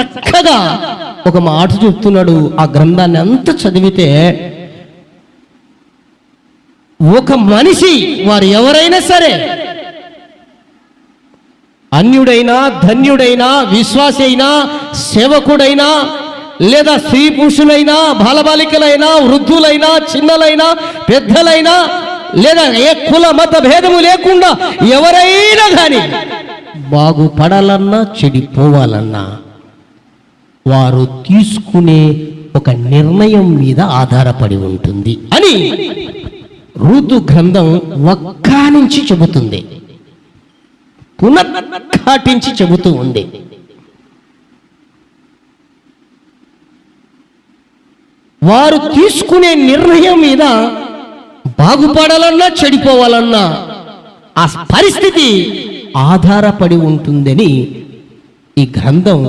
చక్కగా ఒక మాట చెప్తున్నాడు ఆ గ్రంథాన్ని అంత చదివితే ఒక మనిషి వారు ఎవరైనా సరే అన్యుడైనా ధన్యుడైనా విశ్వాసి అయినా సేవకుడైనా లేదా స్త్రీ పురుషులైనా బాలబాలికలైనా వృద్ధులైనా చిన్నలైనా పెద్దలైనా లేదా ఏ కుల మత భేదము లేకుండా ఎవరైనా కానీ బాగుపడాలన్నా చెడిపోవాలన్నా వారు తీసుకునే ఒక నిర్ణయం మీద ఆధారపడి ఉంటుంది అని ఋతు గ్రంథం ఒక్కా నుంచి చెబుతుంది. పునర్ఘాటించి చెబుతూ ఉంది. వారు తీసుకునే నిర్ణయం మీద బాగుపడాలన్నా చెడిపోవాలన్నా ఆ పరిస్థితి ఆధారపడి ఉంటుందని ఈ గ్రంథం